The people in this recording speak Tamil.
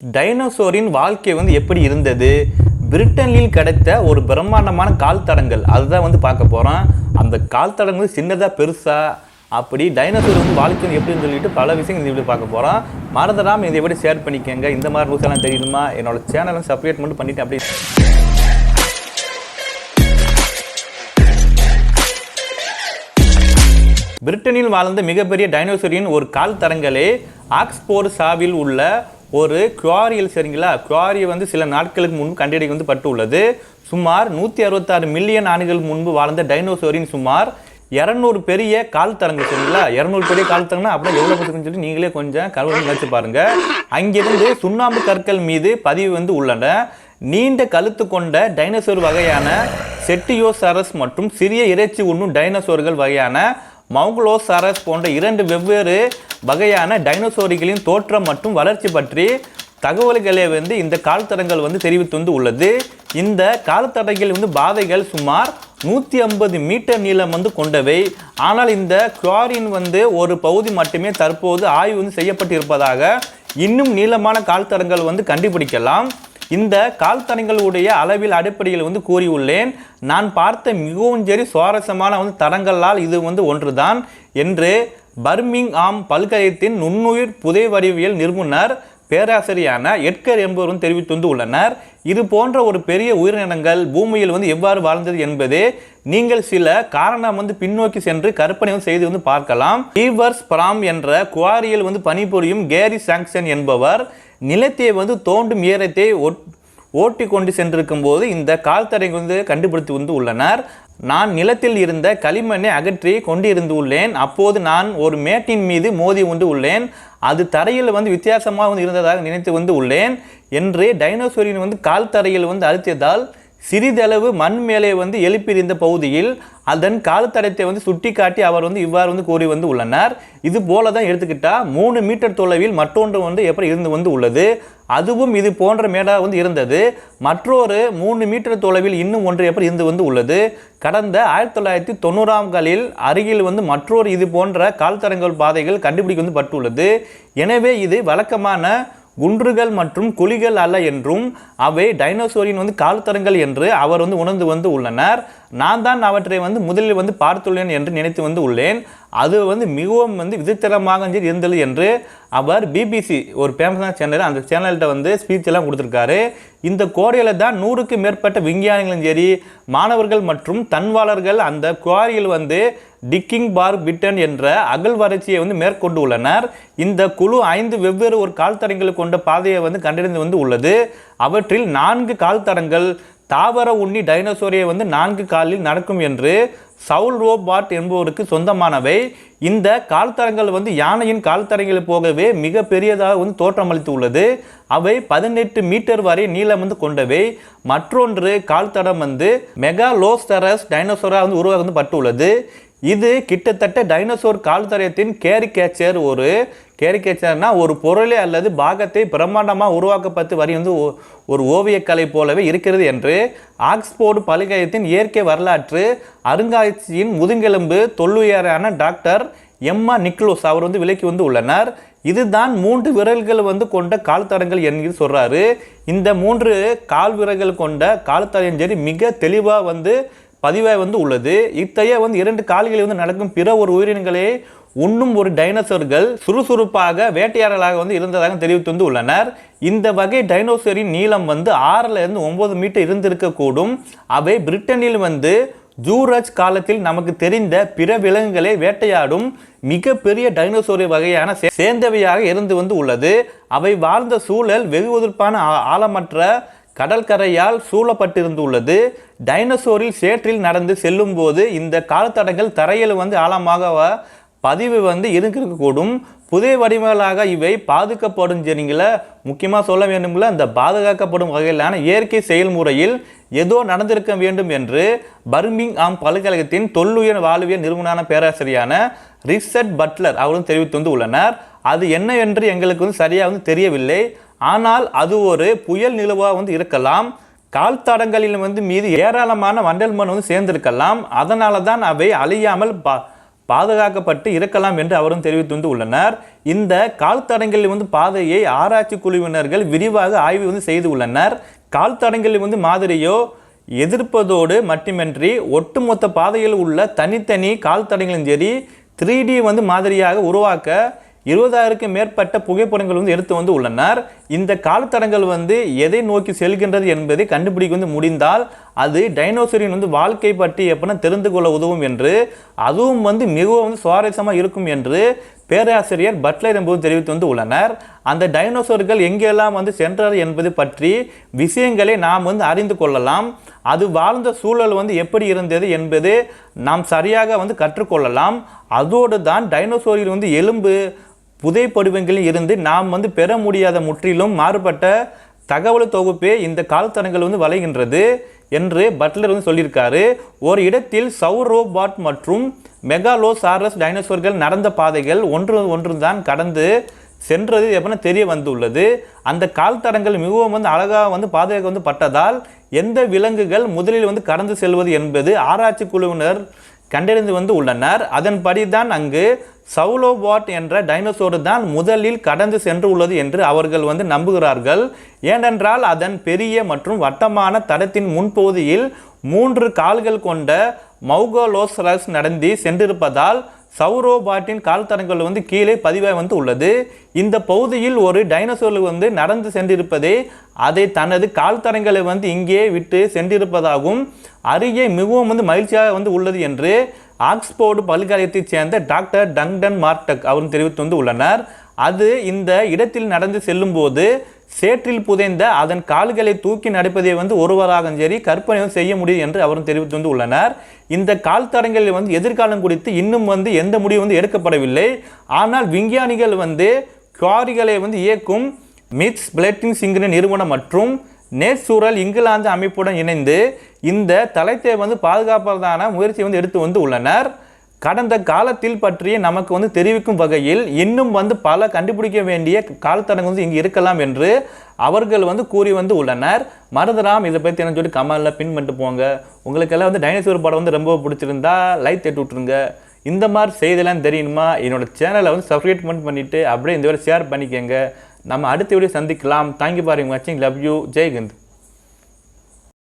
டைனோசோரின் வாழ்க்கை வந்து எப்படி இருந்தது? பிரிட்டனில் கிடைத்த ஒரு பிரம்மாண்டமான கால் தடங்கள் அதுதான் வந்து பார்க்க போகிறோம் அந்த கால் தடங்கள் வந்து சின்னதாக பெருசா அப்படி டைனோசோர் வந்து வாழ்க்கை எப்படின்னு சொல்லிட்டு பல விஷயங்கள் இந்த வீடியோ பார்க்க போகிறோம் மறந்துடாமல் இதை எப்படி ஷேர் பண்ணிக்கோங்க. இந்த மாதிரி நியூஸ் எல்லாம் தெரியணுமா என்னோட சேனலை சப்ரேட் மட்டும் பண்ணிட்டு அப்படி பிரிட்டனில் வாழ்ந்த மிகப்பெரிய டைனோசோரின் ஒரு கால் தரங்களே ஆக்ஸ்போர்ட் சாவில் உள்ள ஒரு குவாரியல் சரிங்களா? குவாரி வந்து சில நாட்களுக்கு முன்பு கண்டறிய வந்து பட்டு உள்ளது சுமார் நூற்றி அறுபத்தாறு மில்லியன் ஆண்டுகள் முன்பு வாழ்ந்த டைனோசோரின் சுமார் இரநூறு பெரிய கால் தரங்கள் சரிங்களா? இரநூறு பெரிய கால் தரங்கன்னா அப்படின்னா எவ்வளோ இருக்குன்னு சொல்லி நீங்களே கொஞ்சம் கருவறை நினைச்சு பாருங்க. அங்கிருந்து சுண்ணாம்பு கற்கள் மீது பதிவு வந்து உள்ளன. நீண்ட கழுத்து கொண்ட டைனோசோர் வகையான செட்டியோசாரஸ் மற்றும் சிறிய இறைச்சி உண்ணும் டைனோசோர்கள் வகையான மவுகுலோசாரஸ் போன்ற இரண்டு வெவ்வேறு வகையான டைனோசோரிகளின் தோற்றம் மற்றும் வளர்ச்சி பற்றி தகவல்களை வந்து இந்த கால்தடங்கள் வந்து தெரிவித்து வந்து உள்ளது. இந்த கால்தடங்கள் வந்து பாதைகள் சுமார் நூற்றி ஐம்பது மீட்டர் நீளம் வந்து கொண்டவை. ஆனால் இந்த குவாரின் வந்து ஒரு பகுதி மட்டுமே தற்போது ஆய்வு வந்து செய்யப்பட்டு இருப்பதாக இன்னும் நீளமான கால்தடங்கள் வந்து கண்டுபிடிக்கலாம். இந்த கால்தடங்களுடைய அளவில் அடிப்படையில் வந்து கூறியுள்ளேன். நான் பார்த்த மிகவும் சரி சுவாரஸ்யமான வந்து தடங்களால் இது வந்து ஒன்றுதான் என்று பர்மிங் ஆம் பல்கலைத்தின் நுண்ணுயிர் புதைவடிவியல் நிபுணர் பேராசிரியான எட்கர் என்பவரும் தெரிவித்து வந்து உள்ளனர். இது போன்ற ஒரு பெரிய உயிரினங்கள் பூமியில் வந்து எவ்வாறு வாழ்ந்தது என்பது நீங்கள் சில காரணம் வந்து பின்னோக்கி சென்று கற்பனை வந்து செய்து வந்து பார்க்கலாம். ஈவர்ஸ் பிராம் என்ற குவாரியில் வந்து பணிபுரியும் கேரி சாங்சன் என்பவர் நிலத்தை வந்து தோண்டும் ஈரத்தை ஒட் ஓட்டி கொண்டு சென்றிருக்கும் போது இந்த கால்தடை வந்து கண்டுபிடித்து வந்து உள்ளனர். நான் நிலத்தில் இருந்த களிமண்ணை அகற்றி கொண்டிருந்து உள்ளேன் அப்போது நான் ஒரு மேட்டின் மீது மோதி கொண்டு உள்ளேன். அது தரையில் வந்து வித்தியாசமாக வந்து இருந்ததாக நினைத்து வந்து உள்ளேன். என்று டைனோசோரின் வந்து கால் தரையில் வந்து அழுத்தியதால் சிறிதளவு மண் மேலே வந்து எழுப்பியிருந்த பகுதியில் அதன் காலத்தடத்தை வந்து சுட்டி காட்டி அவர் வந்து இவ்வாறு வந்து கூறி வந்து உள்ளனர். இது போல தான் எடுத்துக்கிட்டால் மூணு மீட்டர் தொலைவில் மற்றொன்று வந்து எப்படி இருந்து வந்து உள்ளது? அதுவும் இது போன்ற மேடாக வந்து இருந்தது. மற்றொரு மூணு மீட்டர் தொலைவில் இன்னும் ஒன்று எப்படி இருந்து வந்து உள்ளது? கடந்த ஆயிரத்தி தொள்ளாயிரத்தி தொண்ணூறாம்களில் அருகில் வந்து மற்றொரு இது போன்ற கால்தரங்கள் பாதைகள் கண்டுபிடிக்க வந்து பட்டுள்ளது. எனவே இது வழக்கமான குன்றுகள் மற்றும் குழிகள் அல்ல என்றும் அவை டைனோசோரின் வந்து கால்தரங்கள் என்று அவர் வந்து உணர்ந்து வந்து உள்ளனர். நான் தான் அவற்றை வந்து முதலில் வந்து பார்த்துள்ளேன் என்று நினைத்து வந்து உள்ளேன். அது வந்து மிகவும் வந்து விசித்திரமாக இருந்தது என்று அவர் பிபிசி ஒரு ஃபேமஸான சேனல் அந்த சேனல்கிட்ட வந்து ஸ்பீச் எல்லாம் கொடுத்துருக்காரு. இந்த கோடையில் தான் நூறுக்கு மேற்பட்ட விஞ்ஞானிகளும் சரி மாணவர்கள் மற்றும் தன்வாளர்கள் அந்த குவாரியில் வந்து டிக்கிங் பார் பிட்டன் என்ற அகழ்வாராய்ச்சியை வந்து மேற்கொண்டு உள்ளனர். இந்த குழு ஐந்து வெவ்வேறு ஒரு கால்தடங்கள் கொண்ட பாதையை வந்து கண்டறிந்து வந்து உள்ளது. அவற்றில் நான்கு கால்தடங்கள் தாவர உண்ணி டைனோசோரியை வந்து நான்கு காலில் நடக்கும் என்று சவுல் ரோபாட் என்பவருக்கு சொந்தமானவை. இந்த கால்தடங்கள் வந்து யானையின் கால்தரங்களை போகவே மிக பெரியதாக வந்து தோற்றமளித்து உள்ளது. அவை பதினெட்டு மீட்டர் வரை நீளம் வந்து கொண்டவை. மற்றொன்று கால்தடம் வந்து மெகாலோஸ்டரஸ் டைனோசோரா வந்து உருவாக வந்து பட்டுள்ளது இது கிட்டத்தட்ட டைனோசோர் கால்தடயத்தின் கேரிகேச்சர் ஒரு கேரிகேச்சர்னா ஒரு பொருளை அல்லது பாகத்தை பிரம்மாண்டமாக உருவாக்கப்பட்டு வரி வந்து ஒரு ஓவியக்கலை போலவே இருக்கிறது என்று ஆக்ஸ்போர்டு பல்கலைக்கழகத்தின் இயற்கை வரலாற்று அருங்காட்சியின் முதுங்கெலும்பு தொல்லுயரான டாக்டர் எம்மா நிக்லோஸ் அவர் வந்து விலக்கி வந்து உள்ளனர். இதுதான் மூன்று விரல்கள் வந்து கொண்ட கால்தடங்கள் என்று சொல்கிறாரு இந்த மூன்று கால் விரல்கள் கொண்ட கால்தடம் சரி மிக தெளிவாக வந்து பதிவாக வந்து உள்ளது. இத்தகைய வந்து இரண்டு கால்களில் வந்து நடக்கும் பிற ஒரு உயிரினங்களே உண்ணும் ஒரு டைனோசர்கள் சுறுசுறுப்பாக வேட்டையாடலாக வந்து இருந்ததாக தெரிவித்து வந்து உள்ளனர். இந்த வகை டைனோசரின் நீளம் வந்து ஆறில் இருந்து ஒன்பது மீட்டர் இருந்திருக்கக்கூடும் அவை பிரிட்டனில் வந்து ஜூரஜ் காலத்தில் நமக்கு தெரிந்த பிற விலங்குகளை வேட்டையாடும் மிகப்பெரிய டைனோசோரி வகையான சேர்ந்தவையாக இருந்து வந்து உள்ளது. அவை வாழ்ந்த சூழல் வெகு எதிர்ப்பான ஆ- ஆழமற்ற கடற்கரையால் சூழப்பட்டிருந்து உள்ளது டைனோசோரில் சேற்றில் நடந்து செல்லும்போது இந்த கால்தடங்கள் தரையில் வந்து ஆழமாக பதிவு வந்து இருக்கக்கூடும் புதிய வடிவங்களாக இவை பாதுகாப்படும் சரிங்களா முக்கியமாக சொல்ல வேண்டும்ல இந்த பாதுகாக்கப்படும் வகையிலான இயற்கை செயல்முறையில் ஏதோ நடந்திருக்க வேண்டும் என்று பர்மிங் ஆம் பல்கலைக்கழகத்தின் தொல்லுயர் வாழ்வியல் நிறுவனான பேராசிரியான ரிச்சர்ட் பட்லர் அவரும் தெரிவித்து வந்து உள்ளனர். அது என்ன என்று எங்களுக்கு வந்து சரியாக வந்து தெரியவில்லை. ஆனால் அது ஒரு புயல் நிலவாக வந்து இருக்கலாம். கால் தடங்களில் வந்து மீது ஏராளமான வண்டல் மண் வந்து சேர்ந்திருக்கலாம். அதனால தான் அவை அழியாமல் பா பாதுகாக்கப்பட்டு இருக்கலாம் என்று அவரும் தெரிவித்து வந்து உள்ளனர். இந்த கால் தடங்களில் வந்து பாதையை ஆராய்ச்சி குழுவினர்கள் விரிவாக ஆய்வு வந்து செய்து உள்ளனர். கால் தடங்களில் வந்து மாதிரியோ எதிர்ப்பதோடு மட்டுமின்றி ஒட்டுமொத்த பாதையில் உள்ள தனித்தனி கால் தடங்களும் சரி த்ரீ டி வந்து மாதிரியாக உருவாக்க இருபதாயிரக்கும் மேற்பட்ட புகைப்படங்கள் வந்து எடுத்து வந்து உள்ளனர். இந்த காலத்தடங்கள் வந்து எதை நோக்கி செல்கின்றது என்பதை கண்டுபிடிக்க வந்து முடிந்தால் அது டைனோசரின் வந்து வாழ்க்கை பற்றி எப்படின்னா தெரிந்து கொள்ள உதவும் என்று அதுவும் வந்து மிகவும் வந்து சுவாரஸ்யமாக இருக்கும் என்று பேராசிரியர் பட்லர் என்பது தெரிவித்து வந்து உள்ளனர். அந்த டைனோசர்கள் எங்கெல்லாம் வந்து சென்றார் என்பது பற்றி விஷயங்களை நாம் வந்து அறிந்து கொள்ளலாம். அது வாழ்ந்த சூழல் வந்து எப்படி இருந்தது என்பது நாம் சரியாக வந்து கற்றுக்கொள்ளலாம். அதோடு தான் டைனோசோரில் வந்து எலும்பு புதைப்படுவங்களில் இருந்து நாம் வந்து பெற முடியாத முற்றிலும் மாறுபட்ட தகவல் தொகுப்பே இந்த கால்தடங்கள் வந்து வளைகின்றது என்று பட்லர் வந்து சொல்லியிருக்காரு. ஒரு இடத்தில் சௌரோபாட் மற்றும் மெகாலோசாரஸ் டைனோசோர்கள் நடந்த பாதைகள் ஒன்று ஒன்று தான் கடந்து சென்றது எப்படின்னா தெரிய வந்துள்ளது. அந்த கால் தடங்கள் மிகவும் வந்து அழகாக வந்து பாதுகாக்க வந்து பட்டதால் எந்த விலங்குகள் முதலில் வந்து கடந்து செல்வது என்பது ஆராய்ச்சி குழுவினர் கண்டறிந்து வந்து உள்ளனர். அதன்படி தான் அங்கு சவுலோபாட் என்ற டைனோசோர் தான் முதலில் கடந்து சென்று உள்ளது என்று அவர்கள் வந்து நம்புகிறார்கள். ஏனென்றால் அதன் பெரிய மற்றும் வட்டமான தடத்தின் முன்பகுதியில் மூன்று கால்கள் கொண்ட மௌகோலோசரஸ் நடந்து சென்றிருப்பதால் சௌரோபாட்டின் கால் தடங்கள் வந்து கீழே பதிவாக வந்து உள்ளது. இந்த பகுதியில் ஒரு டைனோசோர் வந்து நடந்து சென்றிருப்பதே அதை தனது கால் தடங்களை வந்து இங்கே விட்டு சென்றிருப்பதாகவும் அருகே மிகவும் வந்து மகிழ்ச்சியாக வந்து உள்ளது என்று ஆக்ஸ்போர்டு பல்கலைக்கழகத்தைச் சேர்ந்த டாக்டர் டங்டன் மார்டக் அவரும் தெரிவித்து வந்து உள்ளனர். அது இந்த இடத்தில் நடந்து செல்லும்போது சேற்றில் புதைந்த அதன் கால்களை தூக்கி நடப்பதை வந்து ஒருவராக சரி கற்பனையும் செய்ய முடியும் என்று அவரும் தெரிவித்து வந்து உள்ளனர். இந்த கால் தடங்களில் வந்து எதிர்காலம் குறித்து இன்னும் வந்து எந்த முடிவு வந்து எடுக்கப்படவில்லை. ஆனால் விஞ்ஞானிகள் வந்து குவாரிகளை வந்து இயக்கும் மிட்ஸ் பிளட்டிங் சிங்கின நிறுவனம் மற்றும் நேசூரல் இங்கிலாந்து அமைப்புடன் இணைந்து இந்த தலைத்தை வந்து பாதுகாப்பதற்கான முயற்சி வந்து எடுத்து வந்து உள்ளனர். கடந்த காலத்தில் பற்றிய நமக்கு வந்து தெரிவிக்கும் வகையில் இன்னும் வந்து பல கண்டுபிடிக்க வேண்டிய காலத்தடங்கள் வந்து இங்கே இருக்கலாம் என்று அவர்கள் வந்து கூறி வந்து உள்ளனர். மருதராம் இதை பற்றி என்ன சொல்லி கமெண்டில் பின் பண்ணிட்டு போங்க. உங்களுக்கெல்லாம் வந்து டைனோசர் படம் வந்து ரொம்ப பிடிச்சிருந்தா லைக் தட்டி விட்ருங்க இந்த மாதிரி செய்தியெல்லாம் தெரியணுமா என்னோட சேனலை வந்து சப்ஸ்கிரைப் பண்ணிட்டு அப்படியே இந்த வேலை ஷேர் பண்ணிக்கோங்க. நம்ம அடுத்த வீடியோ சந்திக்கலாம். தேங்க்யூ ஃபார் வாட்சிங் லவ் யூ ஜெய்ஹிந்த்